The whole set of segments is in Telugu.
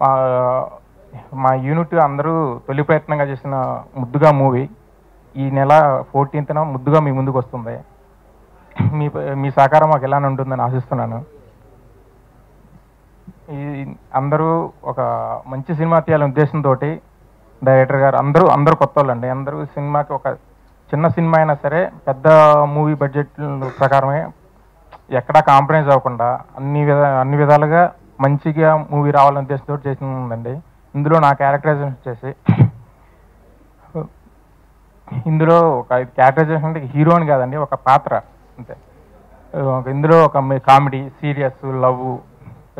మా మా యూనిట్ అందరూ తొలి ప్రయత్నంగా చేసిన ముద్దుగా మూవీ. ఈ నెల ఫోర్టీన్త్న ముద్దుగా మీ ముందుకు వస్తుంది. మీ మీ సహకారం మాకు ఎలానే ఉంటుందని ఆశిస్తున్నాను. ఈ అందరూ ఒక మంచి సినిమా తీయాలనే ఉద్దేశంతో డైరెక్టర్ గారు అందరూ అందరూ కొత్త వాళ్ళండి. అందరూ సినిమాకి ఒక చిన్న సినిమా అయినా సరే పెద్ద మూవీ బడ్జెట్ ప్రకారమే ఎక్కడా కాంప్రమైజ్ అవ్వకుండా అన్ని విధ అన్ని విధాలుగా మంచిగా మూవీ రావాలనే ఉద్దేశంతో చేసిందండి ఇందులో నా క్యారెక్టరైజేషన్ వచ్చేసి ఇందులో ఒక క్యారెక్టరైజేషన్ అంటే హీరో అని కాదండి ఒక పాత్ర అంతే. ఒక ఇందులో ఒక కామెడీ సీరియస్ లవ్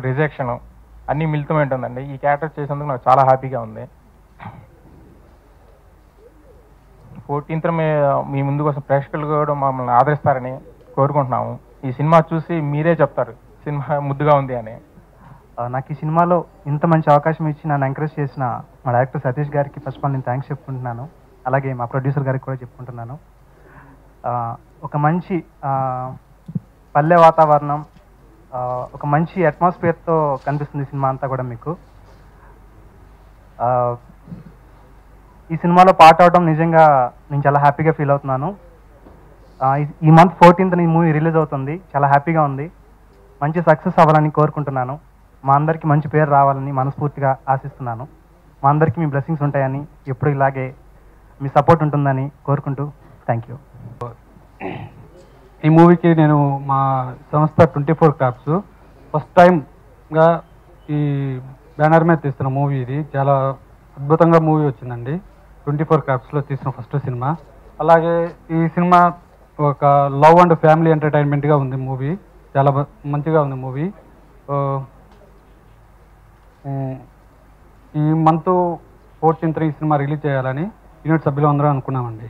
రిజెక్షను అన్నీ మిళితమై ఉంటుందండి. ఈ క్యారెక్టర్ చేసేందుకు నాకు చాలా హ్యాపీగా ఉంది. ఫోర్టీన్త్ మీ మీ ముందు కోసం ప్రేక్షకులు కూడా మమ్మల్ని ఆదరిస్తారని కోరుకుంటున్నాము. ఈ సినిమా చూసి మీరే చెప్తారు సినిమా ముద్దుగా ఉంది అని. నాకు ఈ సినిమాలో ఇంత మంచి అవకాశం ఇచ్చి నన్ను ఎంకరేజ్ చేసిన మా డైరెక్టర్ సతీష్ గారికి ఫస్ట్ ఆఫ్ ఆల్ నేను థ్యాంక్స్ చెప్పుకుంటున్నాను. అలాగే మా ప్రొడ్యూసర్ గారికి కూడా చెప్పుకుంటున్నాను. ఒక మంచి పల్లె వాతావరణం ఒక మంచి అట్మాస్ఫియర్తో కనిపిస్తుంది సినిమా అంతా కూడా మీకు. ఈ సినిమాలో పాట అవడం నిజంగా నేను చాలా హ్యాపీగా ఫీల్ అవుతున్నాను. ఈ- ఈ మంత్ ఫోర్టీన్త్ ఈ మూవీ రిలీజ్ అవుతుంది. చాలా హ్యాపీగా ఉంది. మంచి సక్సెస్ అవ్వాలని కోరుకుంటున్నాను. మా అందరికీ మంచి పేరు రావాలని మనస్ఫూర్తిగా ఆశిస్తున్నాను. మా అందరికీ మీ బ్లెస్సింగ్స్ ఉంటాయని ఎప్పుడు ఇలాగే మీ సపోర్ట్ ఉంటుందని కోరుకుంటూ థ్యాంక్ యూ. ఈ మూవీకి నేను మా సంస్థ ట్వంటీ ఫోర్ క్రాప్స్ ఫస్ట్ టైంగా ఈ బ్యానర్ మీద తీస్తున్న మూవీ ఇది. చాలా అద్భుతంగా మూవీ వచ్చిందండి. ట్వంటీ ఫోర్ క్రాప్స్లో తీసిన ఫస్ట్ సినిమా. అలాగే ఈ సినిమా ఒక లవ్ అండ్ ఫ్యామిలీ ఎంటర్టైన్మెంట్గా ఉంది మూవీ. చాలా మంచిగా ఉంది మూవీ. ఈ మంత్ ఫోర్టీన్త్ ఈ సినిమా రిలీజ్ చేయాలని యూనిట్ సభ్యులు అందరూ అనుకున్నామండి.